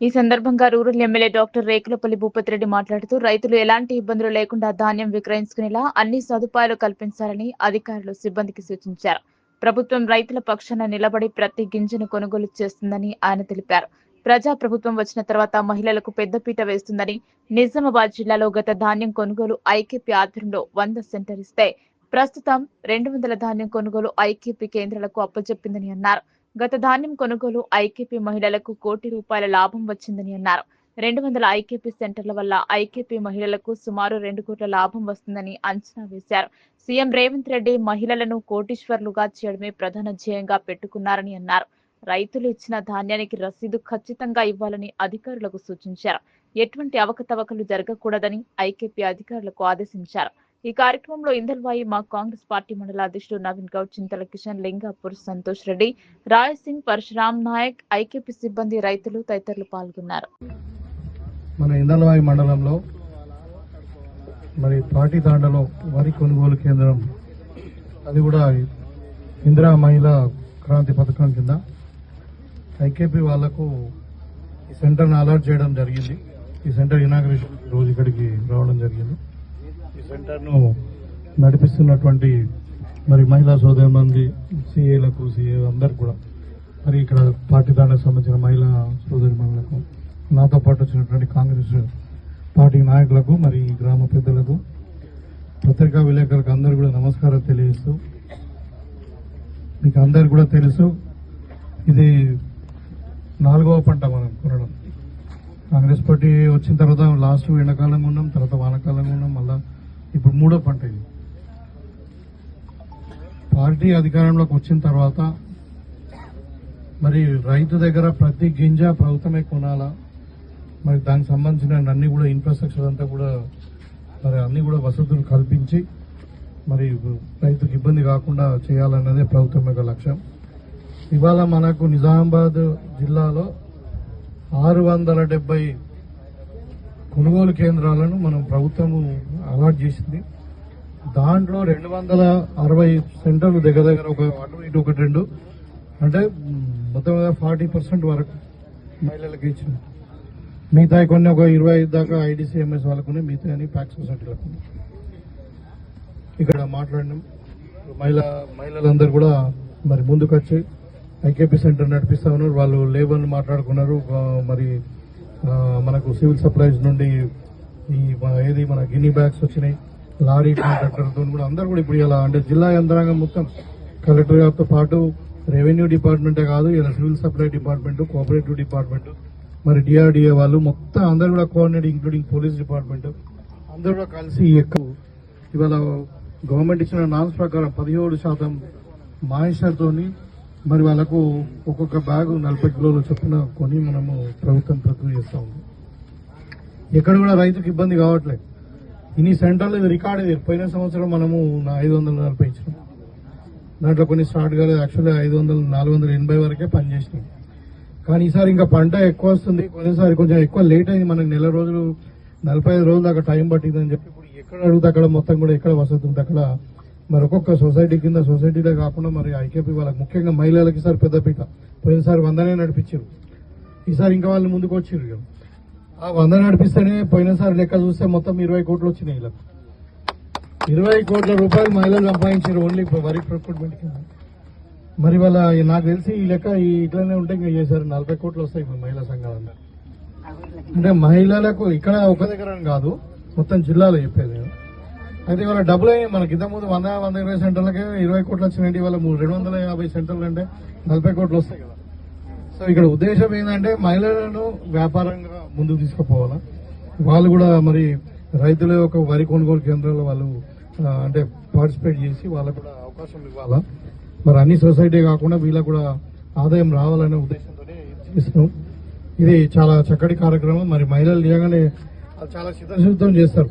ఈ సందర్భంగా rural MLA doctor Rekulapalli Bhupathi Reddy మాట్లాడుతూ రైతులు ఎలాంటి ఇబ్బందులు లేకుండా ధాన్యం విక్రయించుకునేలా అన్ని సదుపాయాలు కల్పించాలని అధికారులు సిబ్బందికి సూచించారు. ప్రభుత్వం రైతుల పక్షాన నిలబడి ప్రతి గింజను కొనుగోలు చేస్తుందని ఆయన తెలిపారు. ప్రజా ప్రభుత్వం వచ్చిన తర్వాత మహిళలకు పెద్దపీట వేస్తుందని నిజామాబాద్ జిల్లాలో గత ధాన్యం కొనుగోలు ఐకేపీ ఆధ్వర్యంలో వంద సెంటర్ ఇస్తే ప్రస్తుతం రెండు వందల ధాన్యం కొనుగోలు ఐకేపీ కేంద్రాలకు అప్పచెప్పిందని అన్నారు. గత ధాన్యం కొనుగోలు ఐకేపీ మహిళలకు కోటి రూపాయల లాభం వచ్చిందని అన్నారు. రెండు వందల ఐకేపీ సెంటర్ల వల్ల ఐకేపీ మహిళలకు సుమారు రెండు కోట్ల లాభం వస్తుందని అంచనా వేశారు. సీఎం రేవంత్ రెడ్డి మహిళలను కోటీశ్వర్లుగా చేయడమే ప్రధాన ధ్యేయంగా పెట్టుకున్నారని అన్నారు. రైతులు ఇచ్చిన ధాన్యానికి రసీదు ఖచ్చితంగా ఇవ్వాలని అధికారులకు సూచించారు. ఎటువంటి అవకతవకలు జరగకూడదని ఐకేపీ అధికారులకు ఆదేశించారు. ఈ కార్యక్రమంలో ఇందల్వాయి మా కాంగ్రెస్ పార్టీ మండల అధ్యక్షుడు నవీన్ గౌడ్ చింతల కిషన్ లింగాపూర్ సంతోష్ రెడ్డి రాయ్ సింగ్ పరశురామ్ నాయక్ ఐకేపీ సిబ్బంది రైతులు తదితరులు పాల్గొన్నారు. మన ఇందల్వాయి మండలంలో మరి పార్టీ దాండలో వరి కొనుగోలు కేంద్రం అది కూడా ఇందిరా మహిళా క్రాంతి పథకం కింద ఐకేపీ వాళ్ళకు ఈ సెంటర్ను అలాట్ చేయడం జరిగింది. ఈ సెంటర్ ఇనాగ్రేషన్ రోజు ఇక్కడికి రావడం జరిగింది. ఈ సెంటర్ను నడిపిస్తున్నటువంటి మరి మహిళా సోదరి మంది సిఏలకు సిఏ అందరు కూడా. మరి ఇక్కడ పార్టీ దానికి సంబంధించిన మహిళా సోదరి మహిళలకు నాతో పాటు వచ్చినటువంటి కాంగ్రెస్ పార్టీ నాయకులకు మరి ఈ గ్రామ పెద్దలకు పత్రికా విలేకరులకు అందరు కూడా నమస్కారం తెలియజేస్తూ మీకు అందరు కూడా తెలుసు ఇది నాలుగవ పంట మనం కొనడం. కాంగ్రెస్ పార్టీ వచ్చిన తర్వాత లాస్ట్ ఎండాకాలంగా ఉన్నాం తర్వాత వానకాలంగా ఉన్నాం మళ్ళీ ఇప్పుడు మూడో పంట ఇది. పార్టీ అధికారంలోకి వచ్చిన తర్వాత మరి రైతు దగ్గర ప్రతి గింజ ప్రభుత్వమే కొనాలా? మరి దానికి సంబంధించిన అన్ని కూడా ఇన్ఫ్రాస్ట్రక్చర్ అంతా కూడా మరి అన్ని కూడా వసతులు కల్పించి మరి రైతుకు ఇబ్బంది కాకుండా చేయాలన్నదే ప్రభుత్వం యొక్క లక్ష్యం. ఇవాళ మనకు నిజామాబాద్ జిల్లాలో ఆరు వందల డెబ్బై కొనుగోలు కేంద్రాలను మనం ప్రభుత్వము అలాట్ చేసింది. దాంట్లో రెండు వందల అరవై సెంటర్లు దగ్గర దగ్గర ఒక అటు ఇటు ఒకటి రెండు. అంటే మొత్తం మీద ఫార్టీ పర్సెంట్ వరకు మహిళలకు ఇచ్చింది మిగతా కొన్ని ఒక ఇరవై ఐదు దాకా ఐడిసిఎంఎస్ వాళ్ళకు మిగతా అని ప్యాక్ సొసైటీలకు ఇక్కడ మాట్లాడినాం. మహిళ మహిళలందరూ కూడా మరి ముందుకు వచ్చి ఐకేపీ సెంటర్ నడిపిస్తా ఉన్నారు. వాళ్ళు లేబర్ మాట్లాడుకున్నారు. మరి మనకు సివిల్ సప్లైస్ నుండి ఈ మన- ఏది మన గిన్నీ బ్యాగ్స్ వచ్చినాయి లారీ కాంట్రాక్టర్తో కూడా అందరూ కూడా ఇప్పుడు ఇలా అంటే జిల్లా యంత్రాంగం మొత్తం కలెక్టర్ గారితో పాటు రెవెన్యూ డిపార్ట్మెంటే కాదు ఇలా civil supply department cooperative department మరి డిఆర్డిఏ వాళ్ళు మొత్తం అందరూ కూడా కోఆర్డినేట్ ఇంక్లూడింగ్ పోలీస్ డిపార్ట్మెంట్ అందరూ కూడా కలిసి ఎక్కువ ఇవాళ గవర్నమెంట్ ఇచ్చిన నాన్స్ ప్రకారం పదిహేడు శాతం మాయిశ్చర్తోని మరి వాళ్ళకు ఒక్కొక్క బ్యాగ్ నలభై కిలోలు చొప్పున కొని మనము ప్రభుత్వం ప్రక్రియ చేస్తా. ఉంది ఎక్కడ కూడా రైతుకు ఇబ్బంది కావట్లేదు. ఇన్ని సెంటర్లు ఇది రికార్డ్ ఇది పోయిన సంవత్సరం మనము ఐదు వందల నలభై ఇచ్చినాం. దాంట్లో కొన్ని స్టార్ట్ కాలేదు. యాక్చువల్లీ ఐదు వందలు నాలుగు వందల ఎనభై వరకే పనిచేసినాం కానీ ఈసారి ఇంకా పంట ఎక్కువ వస్తుంది. కొన్నిసారి కొంచెం ఎక్కువ లేట్ అయింది. మనకు నెల రోజులు నలభై ఐదు రోజులు దాకా టైం పట్టిందని చెప్పి ఇప్పుడు ఎక్కడ అడుగుతా అక్కడ మొత్తం కూడా ఎక్కడ వసతి ఉంటే అక్కడ మరి ఒక్కొక్క సొసైటీ కింద సొసైటీలో కాకుండా మరి ఐకేపీ వాళ్ళకి ముఖ్యంగా మహిళలకి ఈసారి పెద్దపీట. పోయినసారి వందనే నడిపించారు ఈసారి ఇంకా వాళ్ళు ముందుకు వచ్చారు ఆ వంద నడిపిస్తేనే పోయినసారి లెక్క చూస్తే మొత్తం ఇరవై కోట్లు వచ్చినాయి ఇలా ఇరవై కోట్ల రూపాయలు మహిళలు సంపాదించారు ఓన్లీ వరి ప్రొక్యూర్మెంట్ కింద. మరి వాళ్ళ నాకు తెలిసి ఈ లెక్క ఈ ఇట్లనే ఉంటే ఇంకా చేశారు. నలభై కోట్లు వస్తాయి ఇప్పుడు మహిళా సంఘాలందరూ అంటే మహిళలకు ఇక్కడ ఒక దగ్గర కాదు మొత్తం జిల్లాలో చెప్పేది నేను. అయితే ఇవాళ డబ్బులు అయినాయి మనకి. ఇంత ముందు వంద వంద ఇరవై సెంటర్లకే ఇరవై కోట్లు వచ్చినాయంటే ఇవాళ మూడు రెండు వందల యాభై సెంటర్లు అంటే నలభై కోట్లు వస్తాయి కదా. సో ఇక్కడ ఉద్దేశం ఏంటంటే మహిళలను వ్యాపారంగా ముందుకు తీసుకుపోవాలా? వాళ్ళు కూడా మరి రైతుల యొక్క వరి కొనుగోలు కేంద్రాల్లో వాళ్ళు అంటే పార్టిసిపేట్ చేసి వాళ్ళకు కూడా అవకాశం ఇవ్వాలా? మరి అన్ని సొసైటీ కాకుండా వీళ్ళకు కూడా ఆదాయం రావాలనే ఉద్దేశంతోనే ఇది చేస్తున్నాం. ఇది చాలా చక్కటి కార్యక్రమం. మరి మహిళలు నిజంగానే చాలా చిత్తశుద్ధితో చేస్తారు.